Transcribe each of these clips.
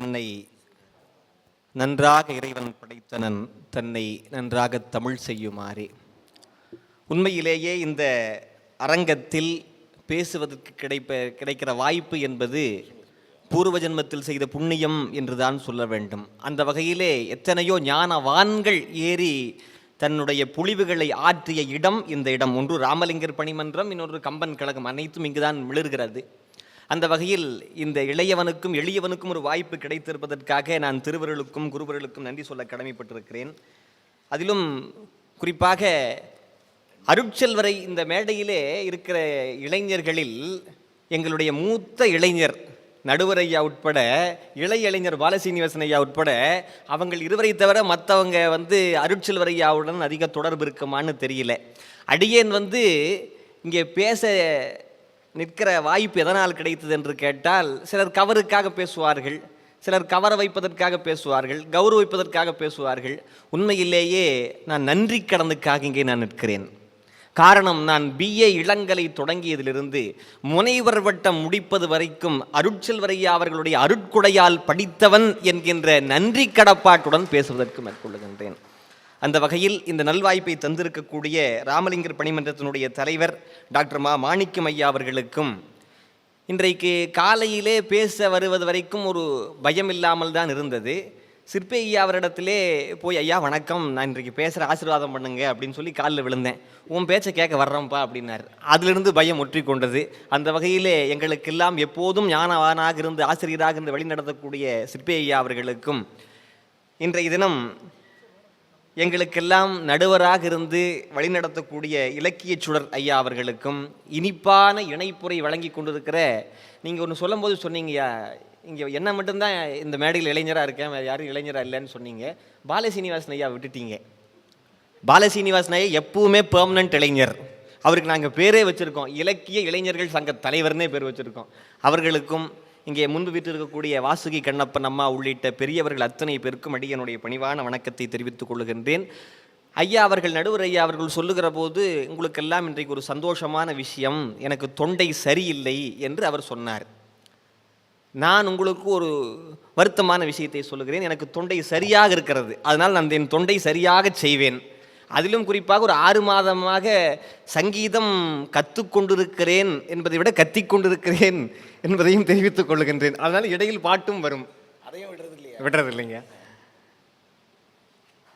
என்னை நன்றாக இறைவன் படைத்தனன் தன்னை நன்றாக தமிழ் செய்யுமாறே. உண்மையிலேயே இந்த அரங்கத்தில் பேசுவதற்கு கிடைப்ப கிடைக்கிற வாய்ப்பு என்பது பூர்வ ஜென்மத்தில் செய்த புண்ணியம் என்றுதான் சொல்ல வேண்டும். அந்த வகையிலே எத்தனையோ ஞானவான்கள் ஏறி தன்னுடைய புலிவுகளை ஆற்றிய இடம் இந்த இடம். ஒன்று ராமலிங்கர் பணிமன்றம் இன்னொரு கம்பன் கழகம் அனைத்தும் இங்குதான் மிளர்கிறது. அந்த வகையில் இந்த இளையவனுக்கும் எளியவனுக்கும் ஒரு வாய்ப்பு கிடைத்திருப்பதற்காக நான் திருவருளுக்கும் குருவர்களுக்கும் நன்றி சொல்ல கடமைப்பட்டிருக்கிறேன். அதிலும் குறிப்பாக அருட்செல்வரை இந்த மேடையிலே இருக்கிற இளைஞர்களில் எங்களுடைய மூத்த இளைஞர் நடுவர் ஐயா உட்பட இளைய இளைஞர் பாலசீனிவாசன் ஐயா உட்பட அவங்கள் இருவரை தவிர மற்றவங்க வந்து அருட்செல்வர் ஐயாவுடன் அதிக தொடர்பு இருக்குமான்னு தெரியல. அடியேன் வந்து இங்கே பேச நிற்கிற வாய்ப்பு எதனால் கிடைத்தது என்று கேட்டால் சிலர் கவருக்காக பேசுவார்கள் சிலர் கவர வைப்பதற்காக பேசுவார்கள் கௌரவிப்பதற்காக பேசுவார்கள். உண்மையிலேயே நான் நன்றி கடனுக்காக இங்கே நான் நிற்கிறேன். காரணம் நான் பிஏ இளங்கலை தொடங்கியதிலிருந்து முனைவர் வட்டம் முடிப்பது வரைக்கும் அருட்செல்வரையா அவர்களுடைய அருட்குடையால் படித்தவன் என்கின்ற நன்றி கடப்பாட்டுடன் பேசுவதற்கு மேற்கொள்ளுகின்றேன். அந்த வகையில் இந்த நல்வாய்ப்பை தந்திருக்கக்கூடிய ராமலிங்கர் பணிமன்றத்தினுடைய தலைவர் டாக்டர் மா மாணிக்கம் ஐயா அவர்களுக்கும் இன்றைக்கு காலையிலே பேச வருவது வரைக்கும் ஒரு பயம் இல்லாமல் தான் இருந்தது. சிற்பி ஐயா அவரிடத்திலே போய் ஐயா வணக்கம் நான் இன்றைக்கு பேசுகிற ஆசீர்வாதம் பண்ணுங்க அப்படின்னு சொல்லி காலில் விழுந்தேன். உன் பேச்சை கேட்க வர்றோம்ப்பா அப்படின்னார். அதிலிருந்து பயம் ஒற்றிக்கொண்டது அந்த வகையிலே எங்களுக்கெல்லாம் எப்போதும் ஞானவானாக இருந்து ஆசிரியராக இருந்து வழிநடத்தக்கூடிய சிற்பி ஐயா அவர்களுக்கும் இன்றைய தினம் எங்களுக்கெல்லாம் நடுவராக இருந்து வழிநடத்தக்கூடிய இலக்கிய சுடர் ஐயா அவர்களுக்கும் இனிப்பான இணைப்புரை வழங்கி கொண்டிருக்கிற நீங்கள் ஒன்று சொல்லும்போது சொன்னீங்கயா இங்கே என்ன மட்டும்தான் இந்த மேடையில் இளைஞராக இருக்கேன் வேறு யாரும் இளைஞராக இல்லைன்னு சொன்னீங்க. பாலசீனிவாசன் ஐயா விட்டுட்டீங்க. பாலசீனிவாசன் ஐயா எப்பவுமே பெர்மனன்ட் இளைஞர். அவருக்கு நாங்கள் பேரே வச்சுருக்கோம். இலக்கிய இளைஞர்கள் சங்க தலைவர்னே பேர் வச்சுருக்கோம். அவர்களுக்கும் இங்கே முன்பு வீட்டில் இருக்கக்கூடிய வாசுகி கண்ணப்பன் அம்மா உள்ளிட்ட பெரியவர்கள் அத்தனை பேருக்கும் அடியனுடைய பணிவான வணக்கத்தை தெரிவித்துக் கொள்கின்றேன். ஐயா அவர்கள் நடுவர் ஐயா அவர்கள் சொல்லுகிற போது உங்களுக்கெல்லாம் இன்றைக்கு ஒரு சந்தோஷமான விஷயம். எனக்கு தொண்டை சரியில்லை என்று அவர் சொன்னார். நான் உங்களுக்கு ஒரு வருத்தமான விஷயத்தை சொல்லுகிறேன். எனக்கு தொண்டை சரியாக இருக்கிறது. அதனால் நான் என் தொண்டை சரியாக செய்வேன். அதிலும் குறிப்பாக ஒரு ஆறு மாதமாக சங்கீதம் கற்றுக்கொண்டிருக்கிறேன் என்பதை விட கத்திக்கொண்டிருக்கிறேன் என்பதையும் தெரிவித்துக் கொள்ளுகின்றேன் அதனால் இடையில் பாட்டும் வரும். அதையும் விடுறது இல்லையா? விடுறது இல்லைங்க.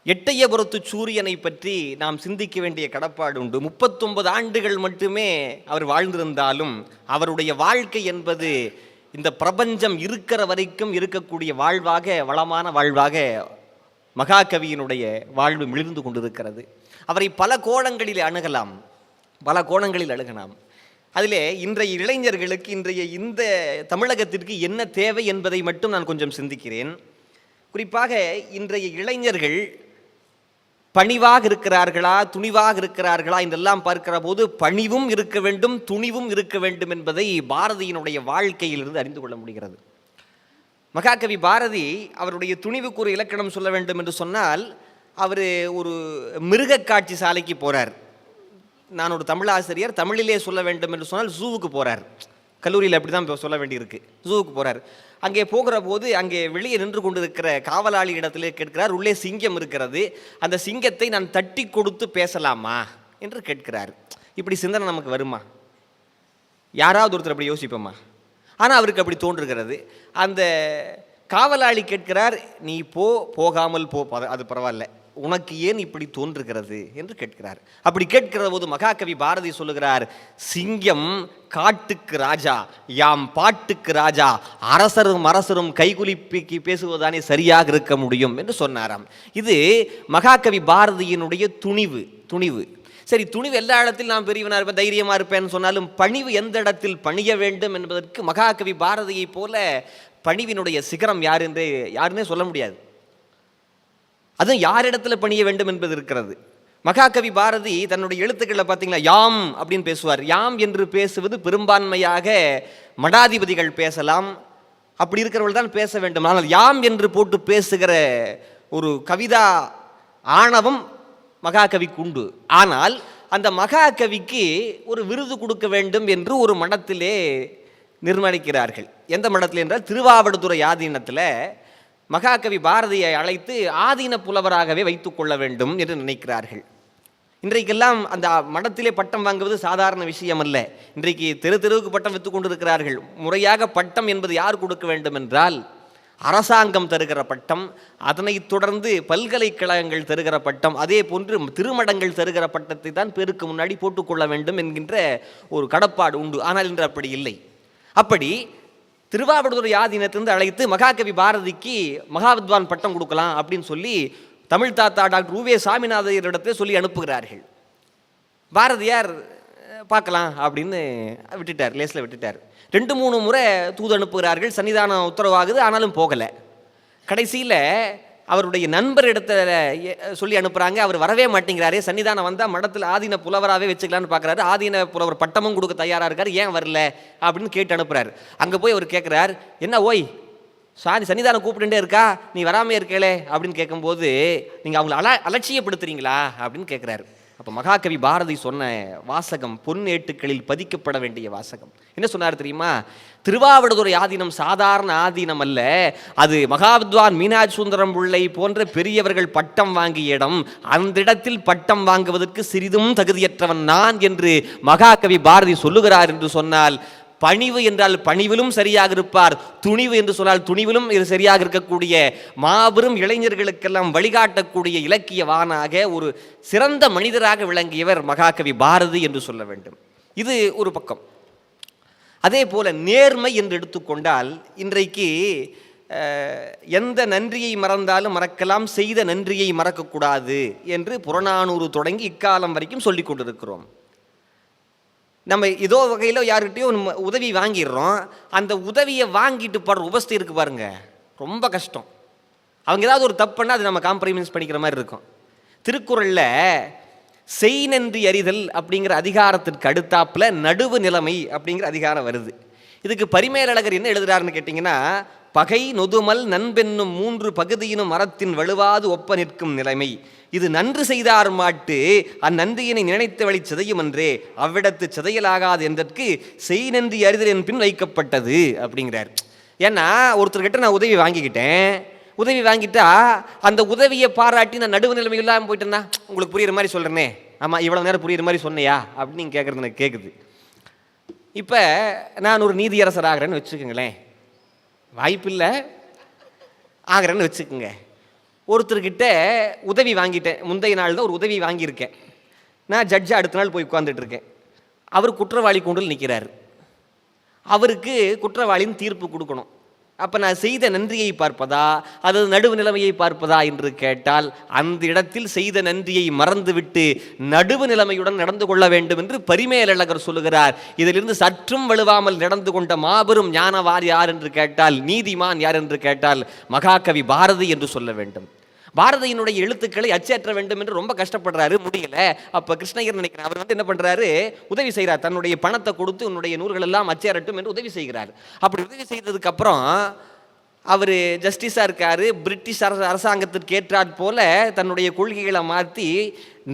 எட்டயபுரத்து சூரியனை பற்றி நாம் சிந்திக்க வேண்டிய கடப்பாடு உண்டு. முப்பத்தொன்பது ஆண்டுகள் மட்டுமே அவர் வாழ்ந்திருந்தாலும் அவருடைய வாழ்க்கை என்பது இந்த பிரபஞ்சம் இருக்கிற வரைக்கும் இருக்கக்கூடிய வாழ்வாக வளமான வாழ்வாக மகாகவியினுடைய வாழ்வு மிளிர்ந்து கொண்டிருக்கிறது. அவரை பல கோணங்களில் அணுகலாம். பல கோணங்களில் அணுகலாம். அதிலே இன்றைய இளைஞர்களுக்கு இன்றைய இந்த தமிழகத்திற்கு என்ன தேவை என்பதை மட்டும் நான் கொஞ்சம் சிந்திக்கிறேன். குறிப்பாக இன்றைய இளைஞர்கள் பணிவாக இருக்கிறார்களா துணிவாக இருக்கிறார்களா என்றெல்லாம் பார்க்கிற போது பணிவும் இருக்க வேண்டும் துணிவும் இருக்க வேண்டும் என்பதை பாரதியினுடைய வாழ்க்கையிலிருந்து அறிந்து கொள்ள முடிகிறது. மகாகவி பாரதி அவருடைய துணிவுக்கு ஒரு இலக்கணம் சொல்ல வேண்டும் என்று சொன்னால் அவர் ஒரு மிருக காட்சி சாலைக்கு போகிறார் நான் ஒரு தமிழ் ஆசிரியர் தமிழிலே சொல்ல வேண்டும் என்று சொன்னால் ஜூவுக்கு போகிறார் கல்லூரியில் அப்படி தான் சொல்ல வேண்டியிருக்கு. ஜூவுக்கு போகிறார் அங்கே போகிற போது அங்கே வெளியே நின்று கொண்டிருக்கிற காவலாளி இடத்துல கேட்கிறார் உள்ளே சிங்கம் இருக்கிறது அந்த சிங்கத்தை நான் தட்டி கொடுத்து பேசலாமா என்று கேட்கிறார். இப்படி சிந்தனை நமக்கு வருமா? யாராவது ஒருத்தர் அப்படி யோசிப்போமா? ஆனால் அவருக்கு அப்படி தோன்றுகிறது. அந்த காவலாளி கேட்கிறார் நீ போ போகாமல் போ அது பரவாயில்ல. உனக்கு ஏன் இப்படி தோன்றுகிறது? என்று கேட்கிறார். அப்படி கேட்கிற போது மகாகவி பாரதி சொல்லுகிறார் சிங்கம் காட்டுக்கு ராஜா யாம் பாட்டுக்கு ராஜா அரசரும் அரசரும் கைகுலிப்பிக்கு பேசுவதுதானே சரியாக இருக்க முடியும்? என்று சொன்னாராம். இது மகாகவி பாரதியினுடைய துணிவு துணிவு. சரி துணிவு எல்லா இடத்திலும் நான் பெரியவனாக இருப்பேன் தைரியமாக இருப்பேன்னு சொன்னாலும் பணிவு எந்த இடத்தில் பணிய வேண்டும் என்பதற்கு மகாகவி பாரதியைப் போல பணிவினுடைய சிகரம் யார் என்று யாருன்னே சொல்ல முடியாது. அதுவும் யாரிடத்தில் பணிய வேண்டும் என்பது இருக்கிறது. மகாகவி பாரதி தன்னுடைய எழுத்துக்களில் பார்த்தீங்களா யாம் அப்படின்னு பேசுவார். யாம் என்று பேசுவது பெரும்பான்மையாக மடாதிபதிகள் பேசலாம். அப்படி இருக்கிறவர்கள் தான் பேச வேண்டும். ஆனால் யாம் என்று போட்டு பேசுகிற ஒரு கவிதா ஆணவம் மகாகவிக்கு உண்டு ஆனால் அந்த மகாகவிக்கு ஒரு விருது கொடுக்க வேண்டும் என்று ஒரு மடத்திலே நிர்ணயிக்கிறார்கள். எந்த மடத்தில் என்றால் திருவாவடுதுறை ஆதீனத்தில் மகாகவி பாரதியை அழைத்து ஆதீன புலவராகவே வைத்து கொள்ள வேண்டும் என்று நினைக்கிறார்கள். இன்றைக்கெல்லாம் அந்த மடத்திலே பட்டம் வாங்குவது சாதாரண விஷயம் அல்ல இன்றைக்கு தெரு தெருவுக்கு பட்டம் விற்று கொண்டிருக்கிறார்கள். முறையாக பட்டம் என்பது யார் கொடுக்க வேண்டும் என்றால் அரசாங்கம் தருகிற பட்டம் அதனைத் தொடர்ந்து பல்கலைக்கழகங்கள் தருகிற பட்டம் அதே போன்று திருமடங்கள் தருகிற பட்டத்தை தான் பேருக்கு முன்னாடி போட்டுக்கொள்ள வேண்டும் என்கின்ற ஒரு கடப்பாடு உண்டு. ஆனால் இன்று அப்படி இல்லை. அப்படி திருவாவடுதுறை ஆதீனத்திலிருந்து அழைத்து மகாகவி பாரதிக்கு மகாவித்வான் பட்டம் கொடுக்கலாம் அப்படின்னு சொல்லி தமிழ் தாத்தா டாக்டர் உவே சாமிநாதையரிடத்தை சொல்லி அனுப்புகிறார்கள். பாரதியார் பார்க்கலாம் அப்படின்னு விட்டுட்டார் லேஸில் விட்டுட்டார். ரெண்டு மூணு முறை தூது அனுப்புகிறார்கள் சன்னிதானம் உத்தரவாகுது ஆனாலும் போகலை. கடைசியில் அவருடைய நண்பர் இடத்துல சொல்லி அனுப்புகிறாங்க அவர் வரவே மாட்டேங்கிறாரே. சன்னிதானம் வந்தால் மடத்தில் ஆதீன புலவராகவே வச்சுக்கலான்னு பார்க்குறாரு. ஆதீன புலவர் பட்டமும் கொடுக்க தயாராக இருக்கார் ஏன் வரல அப்படின்னு கேட்டு அனுப்புகிறார் அங்கே போய் அவர் கேட்குறார் என்ன ஓய் சாரி சன்னிதானம் கூப்பிட்டுட்டே இருக்கா? நீ வராமே இருக்கலே அப்படின்னு கேட்கும்போது நீங்கள் அவங்கள அல அலட்சியப்படுத்துறீங்களா? அப்படின்னு கேட்குறாரு அப்போ மகாகவி பாரதி சொன்ன வாசகம் பொன்னேட்டுக்களில் பதிக்கப்பட வேண்டிய வாசகம். என்ன சொன்னார் தெரியுமா? திருவாவடுதுறை ஆதீனம் சாதாரண ஆதீனம் அல்ல. அது மகாவித்வான் மீனாட்சி சுந்தரம் பிள்ளை போன்ற பெரியவர்கள் பட்டம் வாங்கிய இடம். அந்த இடத்தில் பட்டம் வாங்குவதற்கு சிறிதும் தகுதியற்றவன் நான் என்று மகாகவி பாரதி சொல்லுகிறார் என்று சொன்னால் பணிவு என்றால் பணிவிலும் சரியாக இருப்பார். துணிவு என்று சொன்னால் துணிவிலும் இது சரியாக இருக்கக்கூடிய மாபெரும் இளைஞர்களுக்கெல்லாம் வழிகாட்டக்கூடிய இலக்கியவானாக ஒரு சிறந்த மனிதராக விளங்கியவர் மகாகவி பாரதி என்று சொல்ல வேண்டும். இது ஒரு பக்கம். அதே போல நேர்மை என்று எடுத்துக்கொண்டால் இன்றைக்கு எந்த நன்றியை மறந்தாலும் மறக்கலாம் செய்த நன்றியை மறக்கக்கூடாது என்று புறநானூறு தொடங்கி இக்காலம் வரைக்கும் சொல்லிக் கொண்டிருக்கிறோம். நம்ம ஏதோ வகையில் யார்கிட்டயோ நம்ம உதவி வாங்கிடுறோம். அந்த உதவியை வாங்கிட்டு படுற உபஸ்தி இருக்கு பாருங்க. ரொம்ப கஷ்டம். அவங்க ஏதாவது ஒரு தப்பு பண்ணால் அது நம்ம காம்ப்ரமைஸ் பண்ணிக்கிற மாதிரி இருக்கும். திருக்குறளில் செய் நன்றி அறிதல் அப்படிங்கிற அதிகாரத்திற்கு அடுத்தாப்பில் நடுவு நிலைமை அப்படிங்கிற அதிகாரம் வருது. இதுக்கு பரிமேலழகர் என்ன எழுதுறாருன்னு கேட்டிங்கன்னா பகை நொதுமல் நண்பென்னும் மூன்று பகுதியினும் மரத்தின் வலுவாது ஒப்ப நிற்கும் நிலைமை. இது நன்று செய்தார் மாட்டு அந்நன்றியினை நினைத்த வழி சிதையும் என்றே அவ்விடத்து சிதையலாகாது என்றற்கு செய் நன்றி அறிதல் என் பின் வைக்கப்பட்டது அப்படிங்கிறார். ஏன்னா ஒருத்தர்கிட்ட நான் உதவி வாங்கிக்கிட்டேன். உதவி வாங்கிட்டா அந்த உதவியை பாராட்டி நான் நடுவு நிலைமை இல்லாமல் போயிட்டேன்னா உங்களுக்கு புரியுற மாதிரி சொல்கிறேனே ஆமாம் இவ்வளோ நேரம் புரியுற மாதிரி சொன்னையா? அப்படின்னு கேட்குறது எனக்கு கேட்குது இப்போ நான் ஒரு நீதியரசர் ஆகிறேன்னு வச்சுக்கோங்களேன். வாய்ப்பில்லை. ஆகிறேன்னு வச்சுக்கோங்க. ஒருத்தர்கிட்ட உதவி வாங்கிட்டேன். முந்தைய நாள் தான் ஒரு உதவி வாங்கியிருக்கேன். நான் ஜட்ஜாக அடுத்த நாள் போய் உட்காந்துட்ருக்கேன் இருக்கேன் அவர் குற்றவாளி கூண்டில் நிற்கிறார் அவருக்கு குற்றவாளின்னு தீர்ப்பு கொடுக்கணும். அப்போ நான் செய்த நன்றியை பார்ப்பதா? அல்லது நடுவு நிலைமையை பார்ப்பதா என்று கேட்டால் அந்த இடத்தில் செய்த நன்றியை மறந்துவிட்டு நடுவு நிலைமையுடன் நடந்து கொள்ள வேண்டும் என்று பரிமேலழகர் சொல்லுகிறார். இதிலிருந்து சற்றும் வலுவாமல் நடந்து கொண்ட மாபெரும் ஞானவார் யார் என்று கேட்டால் நீதிமான் யார் என்று கேட்டால் மகாகவி பாரதி என்று சொல்ல வேண்டும். பாரதியினுடைய எழுத்துக்களை அச்சேற்ற வேண்டும் என்று ரொம்ப கஷ்டப்படுறாரு முடியல. அப்ப கிருஷ்ணகிரி நினைக்கிறேன் அவர் வந்து என்ன பண்றாரு? உதவி செய்கிறார் தன்னுடைய பணத்தை கொடுத்து உன்னுடைய நூல்கள் எல்லாம் அச்சேரட்டும் என்று உதவி செய்கிறார். அப்படி உதவி செய்ததுக்கு அப்புறம் அவர் ஜஸ்டிஸாக இருக்கார். பிரிட்டிஷ் அரச அரசாங்கத்திற்கு ஏற்றாற் போல தன்னுடைய கொள்கைகளை மாற்றி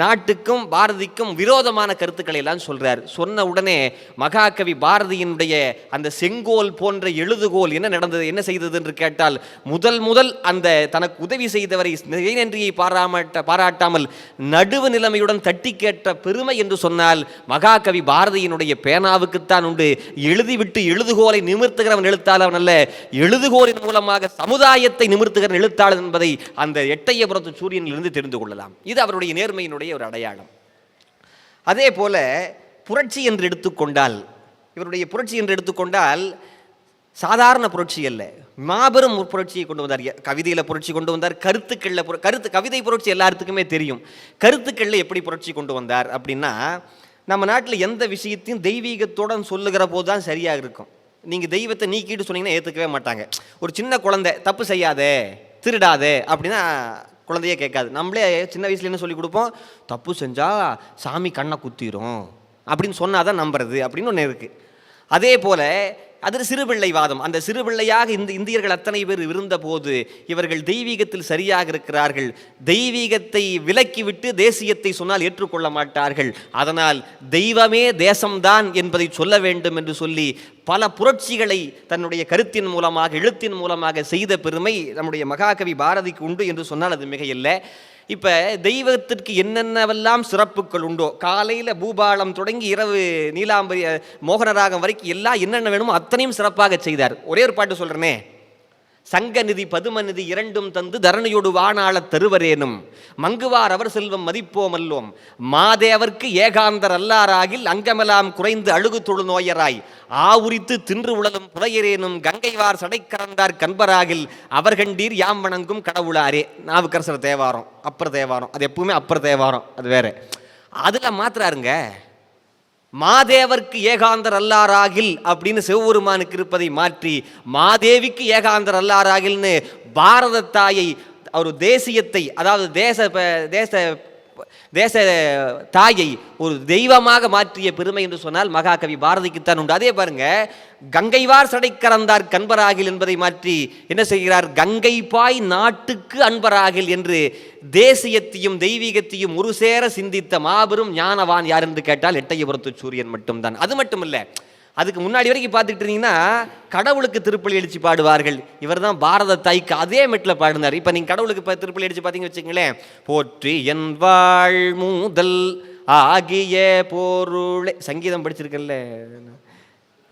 நாட்டுக்கும் பாரதிக்கும் விரோதமான கருத்துக்களை எல்லாம் சொல்றார். சொன்ன உடனே மகாகவி பாரதியினுடைய அந்த செங்கோல் போன்ற எழுதுகோல் என்ன நடந்தது என்ன செய்தது என்று கேட்டால் முதல் முதல் அந்த தனக்கு உதவி செய்தவரை நன்றியை பாராமட்ட பாராட்டாமல் நடுவு நிலைமையுடன் தட்டி கேட்ட பெருமை என்று சொன்னால் மகாகவி பாரதியினுடைய பேனாவுக்குத்தான் உண்டு. எழுதிவிட்டு எழுதுகோலை நிமிர்த்துகிறவன் எழுத்தாளவன் அல்ல. எழுதுகோலின் மூலமாக சமுதாயத்தை நிமிர்த்துகிறன் எழுத்தாளன் என்பதை அந்த எட்டையபுரத்து சூரியனிலிருந்து தெரிந்து கொள்ளலாம். இது அவருடைய நேர்மையினுடைய ஒரு அடையாளம். அதே போல புரட்சி என்று எடுத்துக்கொண்டால் இவருடைய புரட்சி என்று எடுத்துக்கொண்டால் சாதாரண புரட்சி அல்ல. மாபெரும் புரட்சியை கொண்டு வந்தார். கவிதையில் புரட்சி கொண்டு வந்தார் கருத்துக்களில் கருத்து கவிதை புரட்சி எல்லாத்துக்குமே தெரியும். கருத்துக்களில் எப்படி புரட்சி கொண்டு வந்தார் அப்படின்னா நம்ம நாட்டில் எந்த விஷயத்தையும் தெய்வீகத்துடன் சொல்லுகிற போது தான் சரியாக இருக்கும். நீங்கள் தெய்வத்தை நீக்கிட்டு சொன்னீங்கன்னா ஏற்றுக்கவே மாட்டாங்க. ஒரு சின்ன குழந்தை தப்பு செய்யாதே திருடாதே அப்படின்னா குழந்தையே கேட்காது. நம்மளே சின்ன வயசுல என்ன சொல்லி கொடுப்போம்? தப்பு செஞ்சால் சாமி கண்ணை குத்திரும். அப்படின்னு சொன்னால் தான் நம்புறது அப்படின்னு ஒன்று இருக்குது அதே போல் அது சிறுபிள்ளைவாதம். அந்த சிறுபிள்ளையாக இந்த இந்தியர்கள் அத்தனை பேர் இருந்தபோது இவர்கள் தெய்வீகத்தில் சரியாக இருக்கிறார்கள். தெய்வீகத்தை விலக்கிவிட்டு தேசியத்தை சொன்னால் ஏற்றுக்கொள்ள மாட்டார்கள். அதனால் தெய்வமே தேசம்தான் என்பதை சொல்ல வேண்டும் என்று சொல்லி பல புரட்சிகளை தன்னுடைய கருத்தின் மூலமாக எழுத்தின் மூலமாக செய்த பெருமை நம்முடைய மகாகவி பாரதிக்கு உண்டு என்று சொன்னால் அது மிகையில்லை. இப்போ தெய்வத்திற்கு என்னென்னவெல்லாம் சிறப்புகள் உண்டோ காலையில் பூபாலம் தொடங்கி இரவு நீலாம்பரி மோகனராகம் வரைக்கும் எல்லாம் என்னென்ன வேணுமோ அத்தனையும் சிறப்பாக செய்தார். ஒரே ஒரு பாட்டு சொல்கிறேனே சங்கநிதி பதுமநிதி இரண்டும் தந்து தரணியோடு வாணாளத் தருவரேனும். மங்குவார் அவர் செல்வம் மதிப்போமல்லோம். மாதேவர்க்கு ஏகாந்தர் அல்லாராகில் அங்கமெல்லாம் குறைந்து அழுகு தொழு நோயராய். ஆவுரித்து தின்று உழலும் புதையரேனும் கங்கைவார் சடைக்கறந்தார் கண்பராகில் அவர்கண்டீர் யாம் வணங்கும் கடவுளாரே. நாவுக்கரசர் தேவாரம் அப்பர் தேவாரம் அது எப்பவுமே அப்பர் தேவாரம் அது வேற. அதில் மாத்திராருங்க மாதேவர்க்கு ஏகாந்தர் அல்லாராகில் அப்படின்னு சிவபெருமானுக்கு இருப்பதை மாற்றி மாதேவிக்கு ஏகாந்தர் அல்லாராகில்னு பாரத தாயை ஒரு தேசியத்தை அதாவது தேச தேச தேச தாயை ஒரு தெய்வமாக மாற்றிய பெருமை என்று சொன்னால் மகாகவி பாரதிக்குத்தான் உண்டு. அதே பாருங்க கங்கைவார் சடை கறந்தார் கண்பராகில் என்பதை மாற்றி என்ன செய்கிறார்? கங்கை பாய் நாட்டுக்கு அன்பராகில் என்று தேசியத்தையும் தெய்வீகத்தையும் ஒரு சேர சிந்தித்த மாபெரும் ஞானவான் யார் என்று கேட்டால் எட்டயபுரத்து சூரியன் மட்டும்தான். அது மட்டும் இல்லை அதுக்கு முன்னாடி வரைக்கும் பார்த்துக்கிட்டு இருந்தீங்கன்னா கடவுளுக்கு திருப்பலி அடித்து பாடுவார்கள். இவர் தான் பாரத தாய்க்கு அதே மெட்டில் பாடினார். இப்போ நீங்கள் கடவுளுக்கு இப்போ திருப்பலி அடித்து பார்த்தீங்கன்னு வச்சுங்களேன் போற்றி என் வாழ் மூதல் ஆகிய பொருளே. சங்கீதம் படிச்சிருக்கல்ல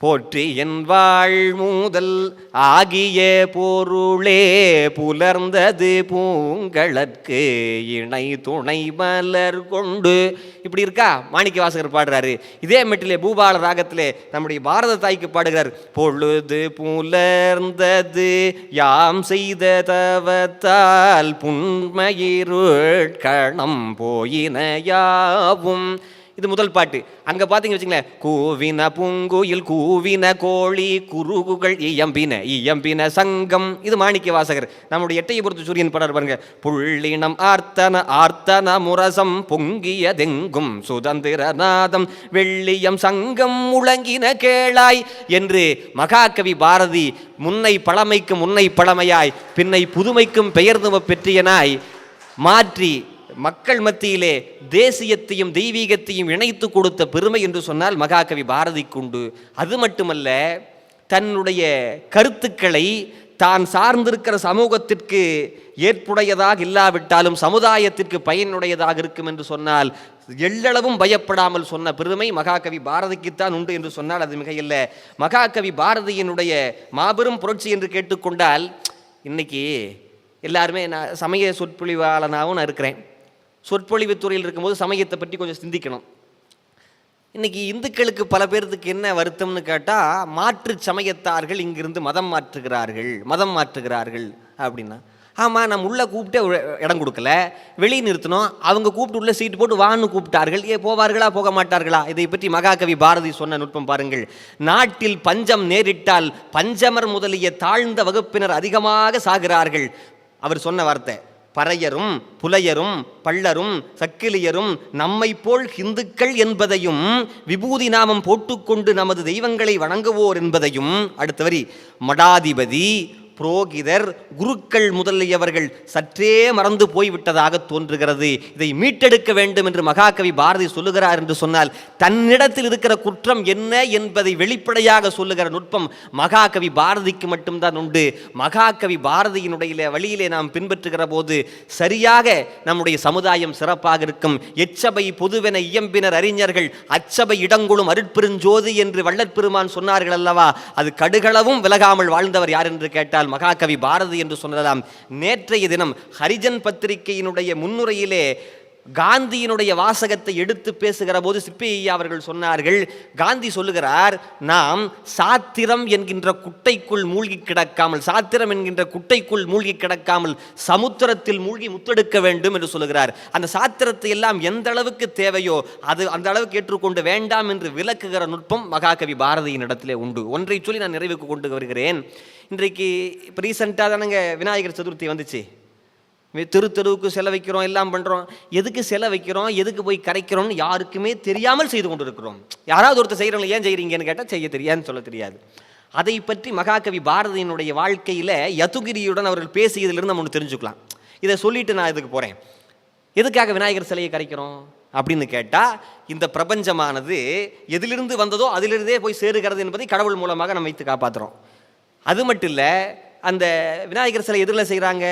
போற்றி என் வாழ்மூதல் ஆகிய பொருளே புலர்ந்தது பூங்களுக்கு இணை துணை மலர் கொண்டு. இப்படி இருக்கா? மாணிக்க வாசகர் பாடுறாரு. இதே மெட்டிலே பூபால ராகத்திலே நம்முடைய பாரத தாய்க்கு பாடுகிறார். பொழுது புலர்ந்தது யாம் செய்த தவத்தால் புண்மயிருள் கணம் போயின யாவும். இது முதல் பாட்டு. அங்கே பார்த்தீங்க வச்சுங்களேன் கூவின பூங்குயில் கூவின கோழி குருகுகள் இயம்பின இயம்பின சங்கம். இது மாணிக்க வாசகர். நம்முடைய எட்டையபுரத்து சூரியன் படர் பாருங்க. புள்ளினம் ஆர்த்தன ஆர்த்தன முரசம் பொங்கியதெங்கும் சுதந்திரநாதம். வெள்ளியம் சங்கம் முழங்கின கேளாய் என்று மகாகவி பாரதி முன்னை பழமைக்கு முன்னை பழமையாய் பின்னை புதுமைக்கும் பெயர்ந்துவ பெற்றியனாய் மாற்றி மக்கள் மத்தியிலே தேசியத்தையும் தெய்வீகத்தையும் இணைத்து கொடுத்த பெருமை என்று சொன்னால் மகாகவி பாரதிக்கு உண்டு அது மட்டுமல்ல தன்னுடைய கருத்துக்களை தான் சார்ந்திருக்கிற சமூகத்திற்கு ஏற்புடையதாக இல்லாவிட்டாலும் சமுதாயத்திற்கு பயனுடையதாக இருக்கும் என்று சொன்னால் எள்ளளவும் பயப்படாமல் சொன்ன பெருமை மகாகவி பாரதிக்குத்தான் உண்டு என்று சொன்னால் அது மிகையில்லை. மகாகவி பாரதியினுடைய மாபெரும் புரட்சி என்று கேட்டுக்கொண்டால் இன்னைக்கு எல்லாருமே நான் சமய சொற்பொழிவாளனாகவும் நான் இருக்கிறேன். சொற்பொழிவு துறையில் இருக்கும்போது சமயத்தை பற்றி கொஞ்சம் சிந்திக்கணும். இன்னைக்கு இந்துக்களுக்கு பல பேர்த்துக்கு என்ன வருத்தம்னு கேட்டால் மாற்று சமயத்தார்கள் இங்கிருந்து மதம் மாற்றுகிறார்கள் மதம் மாற்றுகிறார்கள் அப்படின்னா. ஆமாம் நம்ம உள்ளே கூப்பிட்டே ஒரு இடம் கொடுக்கல வெளியே நிறுத்தினோம் அவங்க கூப்பிட்டு உள்ள சீட்டு போட்டு வான்னு கூப்பிட்டார்கள் ஏ போவார்களா போக மாட்டார்களா? இதை பற்றி மகாகவி பாரதி சொன்ன நுட்பம் பாருங்கள். நாட்டில் பஞ்சம் நேரிட்டால் பஞ்சமர் முதலிய தாழ்ந்த வகுப்பினர் அதிகமாக சாகிறார்கள். அவர் சொன்ன வார்த்தை பறையரும் புலையரும் பள்ளரும் சக்கிலியரும் நம்மை போல் ஹிந்துக்கள் என்பதையும் விபூதி நாமம் போட்டுக்கொண்டு நமது தெய்வங்களை வணங்குவோர் என்பதையும் அடுத்த வரி. மடாதிபதி புரோகிதர் குருக்கள் முதலியவர்கள் சற்றே மறந்து போய்விட்டதாக தோன்றுகிறது. இதை மீட்டெடுக்க வேண்டும் என்று மகாகவி பாரதி சொல்லுகிறார் என்று சொன்னால் தன்னிடத்தில் இருக்கிற குற்றம் என்ன என்பதை வெளிப்படையாக சொல்லுகிற நுட்பம் மகாகவி பாரதிக்கு மட்டும்தான் உண்டு. மகாகவி பாரதியினுடைய வழியிலே நாம் பின்பற்றுகிற போது சரியாக நம்முடைய சமுதாயம் சிறப்பாக இருக்கும். எச்சபை பொதுவென இயம்பினர் அறிஞர்கள் அச்சபை இடங்குளும் அருட்பெருஞ்சோதி என்று வள்ளற்பெருமான் சொன்னார்கள் அல்லவா? அது கடுகளவும் விலகாமல் வாழ்ந்தவர் யார் என்று கேட்டால் மகாகவி பாரதி என்று சொன்னதாம். நேற்றைய தினம் ஹரிஜன் பத்திரிகையினுடைய முன்னுரையிலே காந்தியினுடைய வாசகத்தை எடுத்து பேசுகிற போது சிப்பிஐயா அவர்கள் சொன்னார்கள் காந்தி சொல்லுகிறார் நாம் சாத்திரம் என்கின்ற குட்டைக்குள் மூழ்கி கிடக்காமல் சாத்திரம் என்கின்ற குட்டைக்குள் மூழ்கி கிடக்காமல் சமுத்திரத்தில் மூழ்கி முத்தெடுக்க வேண்டும் என்று சொல்லுகிறார். அந்த சாத்திரத்தை எல்லாம் எந்த அளவுக்கு தேவையோ அது அந்த அளவுக்கு ஏற்றுக்கொண்டு வேண்டாம் என்று விளக்குகிற நுட்பம் மகாகவி பாரதியின் இடத்திலே உண்டு. ஒன்றை சொல்லி நான் நிறைவுக்கு கொண்டு வருகிறேன். இன்றைக்கு இப்போ ரீசெண்டாக தானேங்க விநாயகர் சதுர்த்தி வந்துச்சு. தெரு தெருவுக்கு செல வைக்கிறோம் எல்லாம் பண்ணுறோம் எதுக்கு செல வைக்கிறோம் எதுக்கு போய் கரைக்கிறோம்னு யாருக்குமே தெரியாமல் செய்து கொண்டு இருக்கிறோம் யாராவது ஒருத்தர் செய்கிறவங்க ஏன் செய்கிறீங்கன்னு கேட்டால் செய்ய தெரியாதுன்னு சொல்ல தெரியாது. அதை பற்றி மகாகவி பாரதியினுடைய வாழ்க்கையில் யதுகிரியுடன் அவர்கள் பேசியதிலிருந்து நம்ம ஒன்று தெரிஞ்சுக்கலாம். இதை சொல்லிட்டு நான் இதுக்கு போகிறேன் எதுக்காக விநாயகர் சிலையை கரைக்கிறோம் அப்படின்னு கேட்டால் இந்த பிரபஞ்சமானது எதிலிருந்து வந்ததோ அதிலிருந்தே போய் சேருகிறது என்பதை கடவுள் மூலமாக நம்ம வைத்து காப்பாற்றுறோம் அது மட்டும் இல்லை அந்த விநாயகர் சிலை எதிரில் செய்கிறாங்க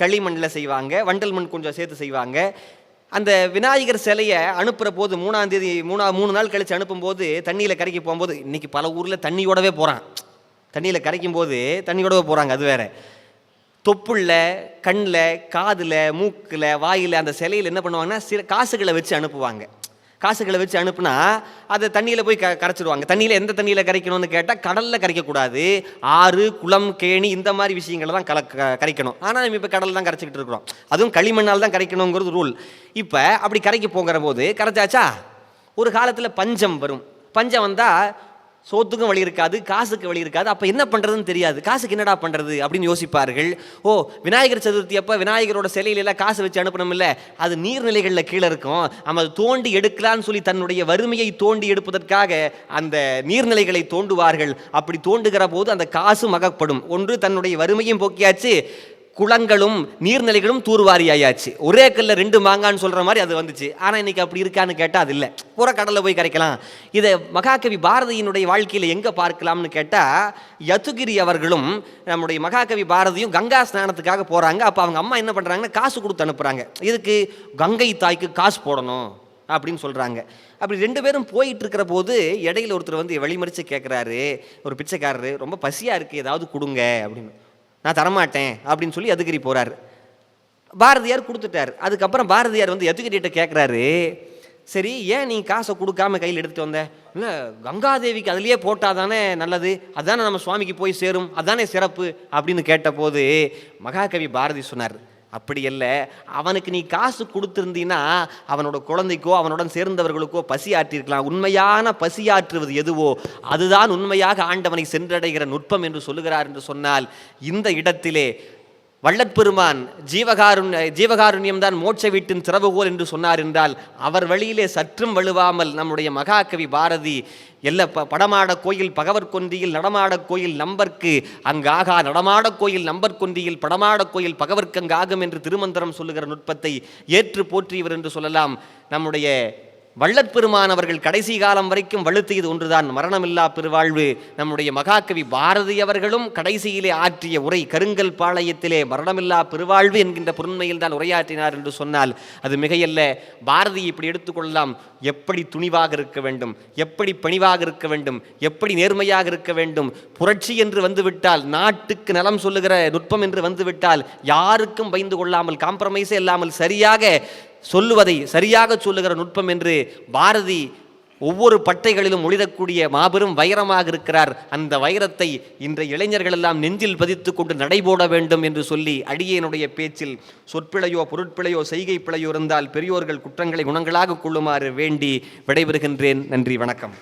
களிமண்ணில் செய்வாங்க வண்டல் மண் கொஞ்சம் சேர்த்து செய்வாங்க. அந்த விநாயகர் சிலையை அனுப்புகிற போது மூணாம் தேதி மூணா மூணு நாள் கழித்து அனுப்பும்போது தண்ணியில் கரைக்க போகும்போது இன்றைக்கி பல ஊரில் தண்ணியோடவே போகிறான் தண்ணியில் கரைக்கும் போது தண்ணியோடவே போகிறாங்க அது வேற. தொப்புள்ள கண்ணில் காதில் மூக்கில் வாயில் அந்த சிலையில் என்ன பண்ணுவாங்கன்னா சில காசுகளை வச்சு அனுப்புவாங்க. காசுகளை வச்சு அனுப்புனா அதை தண்ணியில் போய் க கரைச்சிடுவாங்க தண்ணியில் எந்த தண்ணியில் கரைக்கணும்னு கேட்டால் கடலில் கரைக்கக்கூடாது. ஆறு குளம் கேணி இந்த மாதிரி விஷயங்களை தான் கல க- கரைக்கணும். ஆனால் நம்ம இப்போ கடலில் தான் கரைச்சிக்கிட்டு இருக்கிறோம். அதுவும் களிமண்ணால் தான் கரைக்கணுங்கிறது ரூல். இப்போ அப்படி கரைக்கு போங்கிற போது கரைச்சாச்சா? ஒரு காலத்தில் பஞ்சம் வரும். பஞ்சம் வந்தால் சோத்துக்கும் வழி இருக்காது காசுக்கு வழி இருக்காது. அப்போ என்ன பண்ணுறதுன்னு தெரியாது. காசுக்கு என்னடா பண்ணுறது அப்படின்னு யோசிப்பார்கள். ஓ விநாயகர் சதுர்த்தி அப்போ விநாயகரோட சிலையிலெல்லாம் காசு வச்சு அனுப்பணும்ல? இல்லை அது நீர்நிலைகளில் கீழே இருக்கும். நம்ம தோண்டி எடுக்கலான்னு சொல்லி தன்னுடைய வறுமையை தோண்டி எடுப்பதற்காக அந்த நீர்நிலைகளை தோண்டுவார்கள். அப்படி தோண்டுகிற போது அந்த காசும் மகப்படும். ஒன்று தன்னுடைய வறுமையும் போக்கியாச்சு. குளங்களும் நீர்நிலைகளும் தூர்வாரியாயாச்சு. ஒரே கல்லில் ரெண்டு மாங்கான்னு சொல்கிற மாதிரி அது வந்துச்சு. ஆனால் இன்றைக்கி அப்படி இருக்கான்னு கேட்டால் அது இல்லை. பூரா கடலில் போய் கரைக்கலாம். இதை மகாகவி பாரதியினுடைய வாழ்க்கையில் எங்கே பார்க்கலாம்னு கேட்டால் யதுகிரி அவர்களும் நம்முடைய மகாகவி பாரதியும் கங்கா ஸ்நானத்துக்காக போகிறாங்க அப்போ அவங்க அம்மா என்ன பண்ணுறாங்கன்னா காசு கொடுத்து அனுப்புகிறாங்க இதுக்கு கங்கை தாய்க்கு காசு போடணும் அப்படின்னு சொல்கிறாங்க அப்படி ரெண்டு பேரும் போயிட்டு இருக்கிற போது இடையில ஒருத்தர் வந்து வழிமறித்து கேட்குறாரு ஒரு பிச்சைக்காரரு ரொம்ப பசியாக இருக்குது ஏதாவது கொடுங்க. அப்படின்னு. நான் தரமாட்டேன் அப்படின்னு சொல்லி யதுகிரி போகிறார் பாரதியார் கொடுத்துட்டார். அதுக்கப்புறம் பாரதியார் வந்து யதுகிரிட்ட கேட்குறாரு சரி ஏன் நீ காசை கொடுக்காம கையில் எடுத்துகிட்டு வந்த? இல்லை கங்காதேவிக்கு அதுலேயே போட்டால் தானே நல்லது. அதானே நம்ம சுவாமிக்கு போய் சேரும். அதானே சிறப்பு. அப்படின்னு கேட்டபோது மகாகவி பாரதி சொன்னார் அப்படி இல்லை அவனுக்கு நீ காசு கொடுத்துருந்தீன்னா அவனோட குழந்தைக்கோ அவனுடன் சேர்ந்தவர்களுக்கோ பசி ஆற்றியிருக்கலாம் உண்மையான பசியாற்றுவது எதுவோ அதுதான் உண்மையாக ஆண்டவனை சென்றடைகிற நுட்பம் என்று சொல்லுகிறார் என்று சொன்னால் இந்த இடத்திலே வள்ளற்பெருமான் ஜீவகாருண் ஜீவகாருண்யம் தான் மோட்ச வீட்டின் திறவுகோல் என்று சொன்னார் என்றால் அவர் வழியிலே சற்றும் வலுவாமல் நம்முடைய மகாகவி பாரதி எல்ல ப படமாட கோயில் பகவர் நடமாட கோயில் நம்பர்க்கு அங்காகா நடமாட கோயில் நம்பர் படமாட கோயில் பகவர்க்கங்காகும் என்று திருமந்திரம் சொல்லுகிற நுட்பத்தை ஏற்று போற்றியவர் என்று சொல்லலாம். நம்முடைய வள்ளற்பெருமான் அவர்கள் கடைசி காலம் வரைக்கும் வலுத்தியது ஒன்றுதான். மரணமில்லா பெருவாழ்வு. நம்முடைய மகாகவி பாரதி அவர்களும் கடைசியிலே ஆற்றிய உரை கருங்கல் பாளையத்திலே மரணமில்லா பெருவாழ்வு என்கின்ற பொருண்மையில் தான் உரையாற்றினார் என்று சொன்னால் அது மிகையல்ல. பாரதி இப்படி எடுத்துக்கொள்ளலாம். எப்படி துணிவாக இருக்க வேண்டும்? எப்படி பணிவாக இருக்க வேண்டும்? எப்படி நேர்மையாக இருக்க வேண்டும்? புரட்சி என்று வந்துவிட்டால் நாட்டுக்கு நலம் சொல்லுகிற நுட்பம் என்று வந்துவிட்டால் யாருக்கும் பயந்து கொள்ளாமல் காம்ப்ரமைஸே இல்லாமல் சரியாக சொல்லுவதை சரியாக சொல்லுகிற நுட்பம் என்று பாரதி ஒவ்வொரு பட்டைகளிலும் ஒளிரக்கூடிய மாபெரும் வைரமாக இருக்கிறார். அந்த வைரத்தை இன்றைய இளைஞர்கள் எல்லாம் நெஞ்சில் பதித்து கொண்டு நடைபோட வேண்டும் என்று சொல்லி அடியேனுடைய பேச்சில் சொற்பிழையோ பொருட்பிழையோ செய்கை பிழையோ இருந்தால் பெரியோர்கள் குற்றங்களை குணங்களாக கொள்ளுமாறு வேண்டி விடைபெறுகின்றேன். நன்றி வணக்கம்.